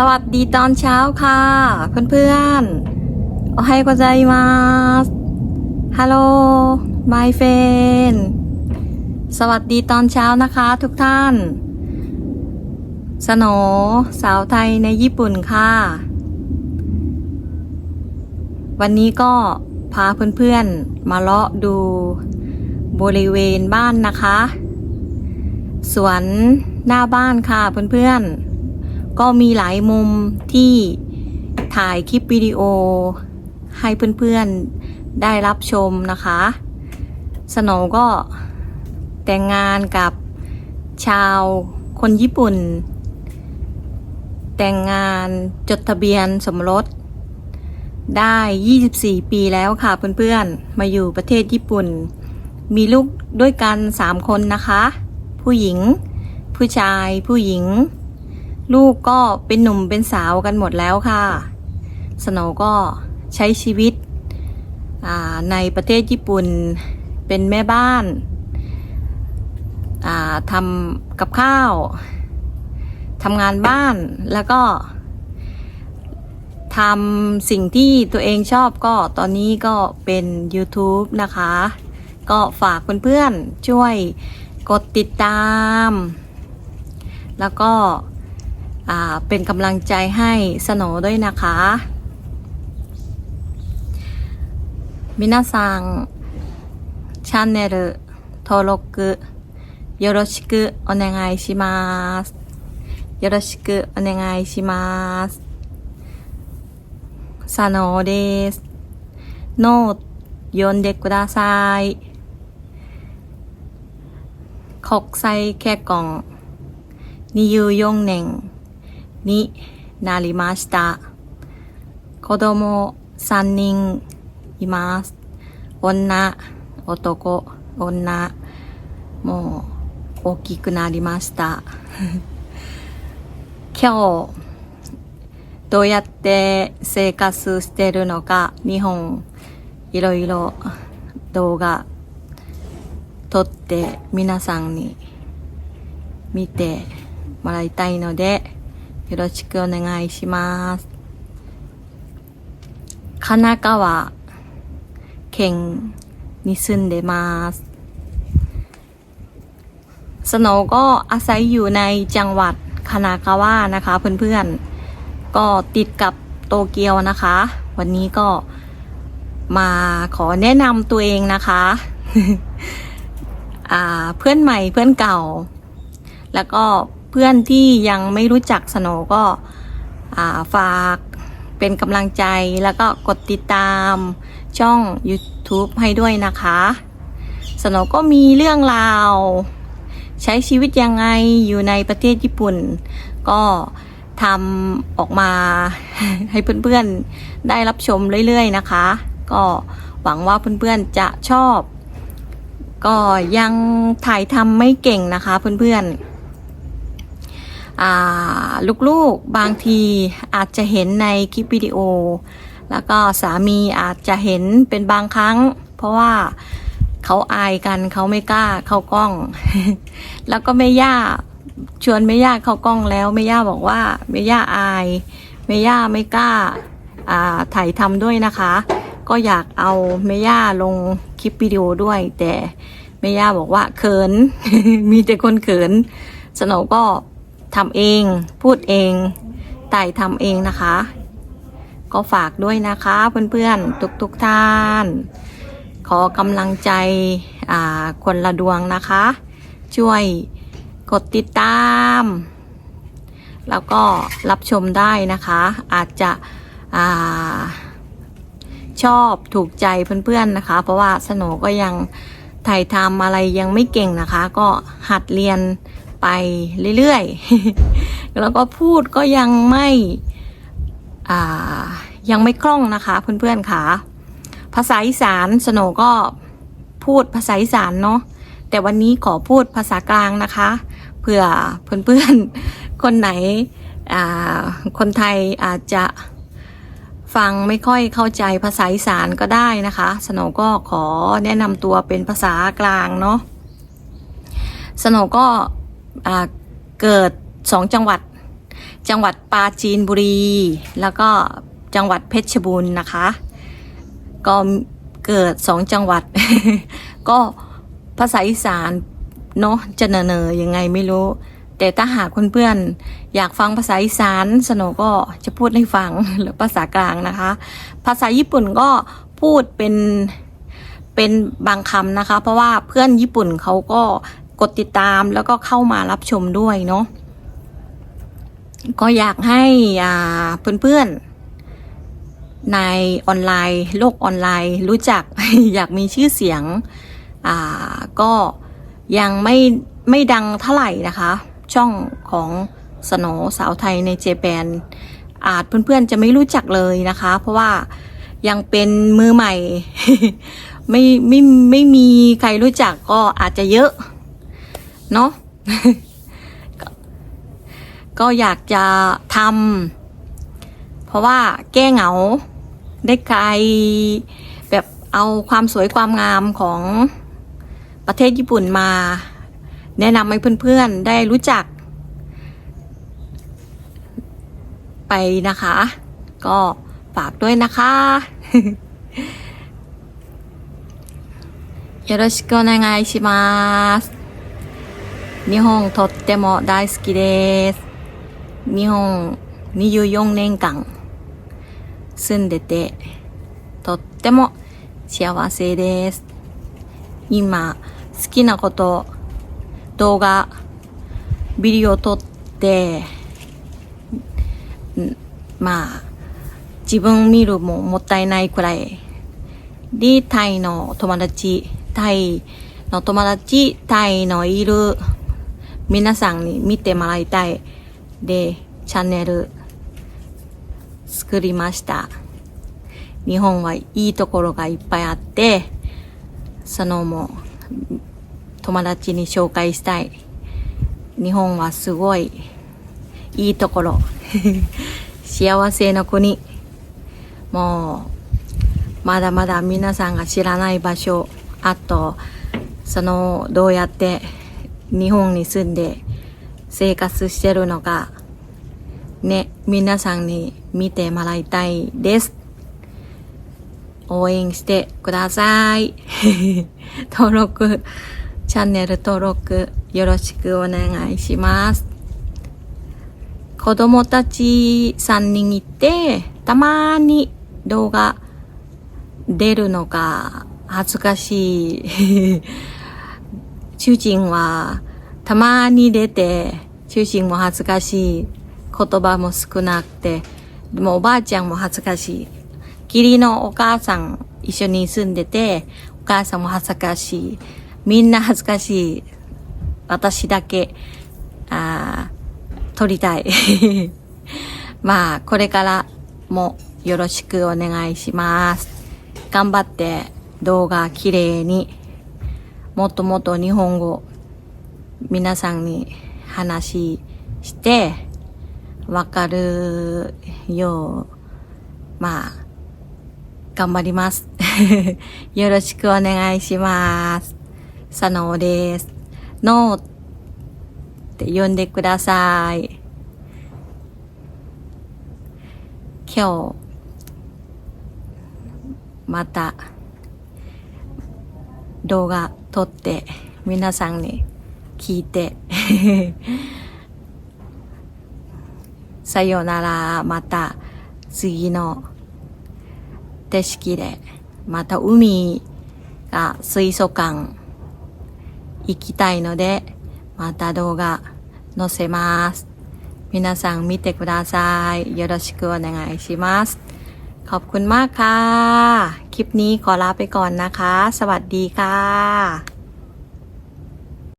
สวัสดีตอนเช้าค่ะ เพื่อนๆโอไฮโกไจมาสฮัลโหล my friend สวัสดีตอนเช้านะคะทุกท่าน สโหนสาวไทยในญี่ปุ่นค่ะ วันนี้ก็พาเพื่อนๆ มาเลาะดูบริเวณบ้านนะคะ สวนหน้าบ้านค่ะเพื่อนๆ ก็มีหลายมุมที่ถ่ายคลิปวิดีโอ ให้เพื่อนๆได้รับชมนะคะ สโนก็แต่งงานกับชาวคนญี่ปุ่น แต่งงานจดทะเบียนสมรสได้ 24 ปีแล้วค่ะเพื่อนๆ มาอยู่ประเทศญี่ปุ่น มีลูกด้วยกัน 3 คนนะคะ ผู้หญิง ผู้ชาย ผู้หญิง ลูกก็เป็นหนุ่มเป็นสาวกันหมดแล้วค่ะ สโนก็ใช้ชีวิตในประเทศญี่ปุ่นเป็นแม่บ้านาทำกับข้าวทำงานบ้านแล้วก็ทำสิ่งที่ตัวเองชอบก็ตอนนี้ก็เป็น YouTube นะคะ ก็ฝากเพื่อนๆช่วยกดติดตาม แล้วก็ เป็นกำลังใจให้สโหนด้วยนะคะมินาซังチャンネル登録よろしくお願いします。よろしくお願いします。佐野です。ノー読んでください。国際結婚24年 になりました。子供3人います。女、男、女、もう大きくなりました。今日、どうやって生活してるのか、日本、いろいろ動画撮って皆さんに見てもらいたいので、よろしくお願いします。神奈川県に住んでます。สโนว์ก็อาศัยอยู่ในจังหวัดคานากาวะนะคะเพื่อนๆ ก็ติดกับโตเกียวนะคะ วันนี้ก็มาขอแนะนำตัวเองนะคะ อ่าเพื่อนใหม่เพื่อนเก่า แล้วก็เ พื่อนที่ยังไม่รู้จักสโนก็าฝากเป็นกำลังใจแล้วก็กดติดตามช่อง YouTube ให้ด้วยนะคะ สโนก็มีเรื่องราว ใช้ชีวิตยังไงอยู่ในประเทศญี่ปุ่น ก็ทำออกมาให้เพื่อนๆได้รับชมเรื่อยๆนะคะ ก็หวังว่าเพื่อนๆจะชอบ ก็ยังถ่ายทำไม่เก่งนะคะเพื่อนๆ ลูกๆบางทีอาจจะเห็นในคลิปวิดีโอ แล้วก็สามีอาจจะเห็นเป็นบางครั้ง เพราะว่าเขาอายกันเขาไม่กล้าเข้ากล้อง แล้วก็แม่ย่าชวนแม่ย่าเข้ากล้องแล้วแม่ย่าบอกว่าแม่ย่าอายแม่ย่าไม่กล้าถ่ายทำด้วยนะคะ ก็อยากเอาแม่ย่าลงคลิปวิดีโอด้วย แต่แม่ย่าบอกว่าเขิน มีแต่คนเขินสนว์ก็ ทำเอง พูดเองไถ่ทำเองนะคะ ก็ฝากด้วยนะคะเพื่อนๆ ทุกๆท่าน ขอกำลังใจคนละดวงนะคะ ช่วยกดติดตาม แล้วก็รับชมได้นะคะ อาจจะอาชอบถูกใจเพื่อนๆนะคะ เพราะว่าสโหนก็ยังถ่ายทำอะไรยังไม่เก่งนะคะ ก็หัดเรียน ไปเรื่อยๆ แล้วก็พูดก็ยังไม่ยังไม่คล่องนะคะ เพื่อนๆค่ะ ภาษาอีสานสโหนก็พูดภาษาอีสานเนาะแต่วันนี้ขอพูดภาษากลางนะคะเผื่อเพื่อนๆ คนไหนคนไทยอาจจะฟังไม่ค่อยเข้าใจภาษาอีสานก็ได้นะคะสโหนก็ขอแนะนำตัวเป็นภาษากลางเนาะสโหนก็ เกิดสองจังหวัด จังหวัดปราจีนบุรี แล้วก็จังหวัดเพชรบูรณ์นะคะ ก็เกิดสองจังหวัด ก็ภาษาอีสานเนาะจะเนอๆยังไงไม่รู้ แต่ถ้าหากเพื่อนๆอยากฟังภาษาอีสานสโนก็จะพูดให้ฟังหรือภาษากลางนะคะ ภาษาญี่ปุ่นก็พูดเป็นเป็นบางคำนะคะ เพราะว่าเพื่อนญี่ปุ่นเขาก็ กดติดตามแล้วก็เข้ามารับชมด้วยเนาะก็อยากให้เพื่อนๆในออนไลน์ โลกออนไลน์ รู้จักอยากมีชื่อเสียงก็ยังไม่ไม่ดังเท่าไหร่นะคะ ช่องของสโนสาวไทยในเจแปนอาจเพื่อนๆจะไม่รู้จักเลยนะคะ เพราะว่ายังเป็นมือใหม่ ไม่ไม่ไม่มีใครรู้จักก็อาจจะเยอะ เนาะ ก็ก็อยากจะทำเพราะว่าแก้เหงา ได้ไกลแบบเอาความสวยความงามของประเทศญี่ปุ่นมา แนะนำให้เพื่อนๆ ได้รู้จัก ไปนะคะ ก็ฝากด้วยนะคะ よろしくお願いします。 日本とっても大好きです。日本24年間住んでてとっても幸せです。今好きなこと動画ビデオ撮ってまあ自分見るももったいないくらいでタイの友達タイの友達タイのいる皆さんに見てもらいたい。でチャンネル作りました。日本はいいところがいっぱいあってそのもう友達に紹介したい。日本はすごいいいところ。幸せの国。もうまだまだ皆さんが知らない場所。あとそのどうやって日本に住んで生活してるのかね皆さんに見てもらいたいです。応援してください。登録チャンネル登録よろしくお願いします。子供たち3人いてたまに動画出るのが恥ずかしい。主人はたまに出て主人も恥ずかしい言葉も少なくてでもおばあちゃんも恥ずかしい。義理のお母さん一緒に住んでてお母さんも恥ずかしい。みんな恥ずかしい。私だけあ撮りたい。まあこれからもよろしくお願いします。頑張って動画きれいに。もっともっと日本語皆さんに話してわかるようまあ頑張ります。よろしくお願いします。佐野です。ノーって呼んでください。今日また動画撮って皆さんに聞いて。さようならまた次の景色でまた海が水族館行きたいのでまた動画載せます。皆さん見てください。よろしくお願いします。 ขอบคุณมากค่ะ คลิปนี้ขอลาไปก่อนนะคะ สวัสดีค่ะ